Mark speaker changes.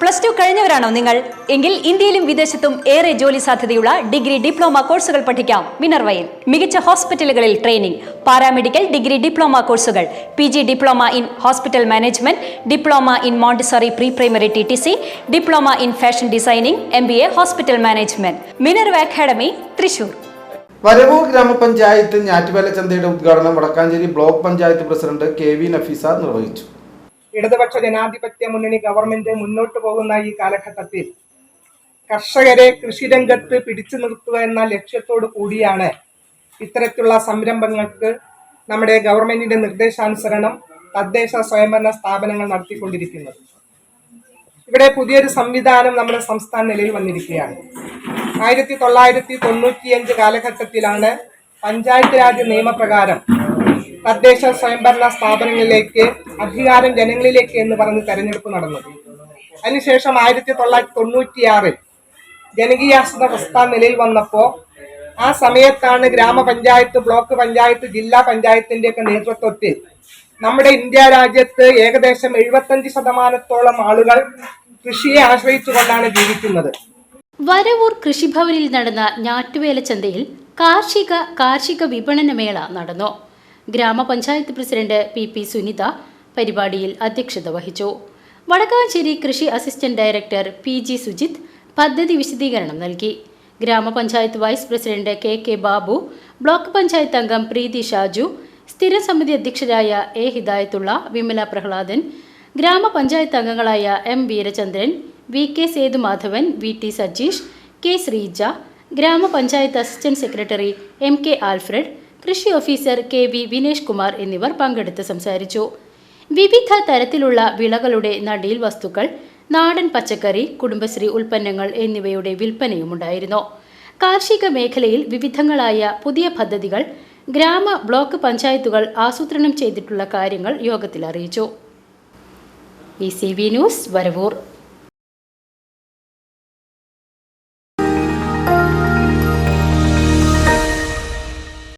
Speaker 1: Plus two കഴിഞ്ഞവരാണോ നിങ്ങൾ? എങ്കിൽ ഇന്ത്യയിലും വിദേശത്തും ഏറെ ജോലി സാധ്യതയുള്ള ഡിഗ്രി ഡിപ്ലോമ കോഴ്സുകൾ പഠിക്കാം. മിനർവയിൽ മികച്ച ഹോസ്പിറ്റലുകളിൽ ട്രെയിനിംഗ് പാരാമെഡിക്കൽ ഡിഗ്രി ഡിപ്ലോമ കോഴ്സുകൾ P G diploma in hospital management diploma in Montessori pre primary T T C diploma in fashion designing M B A hospital management. Minerva academy Thrissur.
Speaker 2: Varavoor ഗ്രാമപഞ്ചായത്ത് ഞാറ്റുവേല ചന്തയുടെ ഉദ്ഘാടനം Vadakkanchery block panchayat president K V Nafeesa നിർവഹിച്ചു.
Speaker 3: ഇടതുപക്ഷ ജനാധിപത്യ മുന്നണി government മുന്നോട്ട് പോകുന്ന ഈ കാലഘട്ടത്തിൽ കർഷകരെ കൃഷിരംഗത്ത് പിടിച്ചു നിർത്തുക എന്ന ലക്ഷ്യത്തോടു കൂടിയാണ് ഇത്തരത്തിലുള്ള സംരംഭങ്ങൾക്ക് നമ്മുടെ ഗവൺമെന്റിന്റെ നിർദ്ദേശാനുസരണം തദ്ദേശ സ്വയംഭരണ സ്ഥാപനങ്ങൾ നടത്തിക്കൊണ്ടിരിക്കുന്നത്. ഇവിടെ പുതിയൊരു സംവിധാനം നമ്മുടെ സംസ്ഥാന നിലയിൽ വന്നിരിക്കുകയാണ്. ആയിരത്തി തൊള്ളായിരത്തി തൊണ്ണൂറ്റിയഞ്ച് കാലഘട്ടത്തിലാണ് പഞ്ചായത്ത് രാജ് നിയമപ്രകാരം തദ്ദേശ സ്വയംഭരണ സ്ഥാപനങ്ങളിലേക്ക് അധികാരം ജനങ്ങളിലേക്ക് എന്ന് പറഞ്ഞ് തെരഞ്ഞെടുപ്പ് നടന്നത് അതിനുശേഷം ആയിരത്തി തൊള്ളായിരത്തി തൊണ്ണൂറ്റിയാറിൽ ജനകീയാശ്രിത പ്രസ്ഥാനം നിലയിൽ വന്നപ്പോൾ ആ സമയത്താണ് ഗ്രാമപഞ്ചായത്ത് ബ്ലോക്ക് പഞ്ചായത്ത് ജില്ലാ പഞ്ചായത്തിന്റെ ഒക്കെ നേതൃത്വത്തിൽ നമ്മുടെ ഇന്ത്യ രാജ്യത്ത് ഏകദേശം എഴുപത്തഞ്ച് ശതമാനത്തോളം ആളുകൾ കൃഷിയെ ആശ്രയിച്ചുകൊണ്ടാണ് ജീവിക്കുന്നത്.
Speaker 4: വരവൂർ കൃഷിഭവനിൽ നടന്ന ഞാറ്റുവേല ചന്തയിൽ കാർഷിക കാർഷിക വിപണന മേള നടന്നു. ഗ്രാമപഞ്ചായത്ത് പ്രസിഡന്റ് പി പി സുനിത പരിപാടിയിൽ അധ്യക്ഷത വഹിച്ചു. വടക്കാഞ്ചേരി കൃഷി assistant director P G Sujith പദ്ധതി വിശദീകരണം നൽകി. ഗ്രാമപഞ്ചായത്ത് vice president K K Babu block panchayat അംഗം പ്രീതി ഷാജു സ്ഥിരം സമിതി അധ്യക്ഷരായ എ ഹിദായത്തുള്ള വിമല പ്രഹ്ലാദൻ ഗ്രാമപഞ്ചായത്ത് അംഗങ്ങളായ M Veerachandran V K Sethumadhavan V T Sajeesh K Sreeja ഗ്രാമപഞ്ചായത്ത് assistant secretary M K Alfred കൃഷി officer K V Vinesh Kumar എന്നിവർ പങ്കെടുത്ത് സംസാരിച്ചു. വിവിധ തരത്തിലുള്ള വിളകളുടെ നടീൽ വസ്തുക്കൾ നാടൻ പച്ചക്കറി കുടുംബശ്രീ ഉൽപ്പന്നങ്ങൾ എന്നിവയുടെ വിൽപ്പനയുമുണ്ടായിരുന്നു. കാർഷിക മേഖലയിൽ വിവിധങ്ങളായ പുതിയ പദ്ധതികൾ ഗ്രാമ ബ്ലോക്ക് പഞ്ചായത്തുകൾ ആസൂത്രണം ചെയ്തിട്ടുള്ള കാര്യങ്ങൾ യോഗത്തിൽ അറിയിച്ചു. ന്യൂസ് വരവൂർ.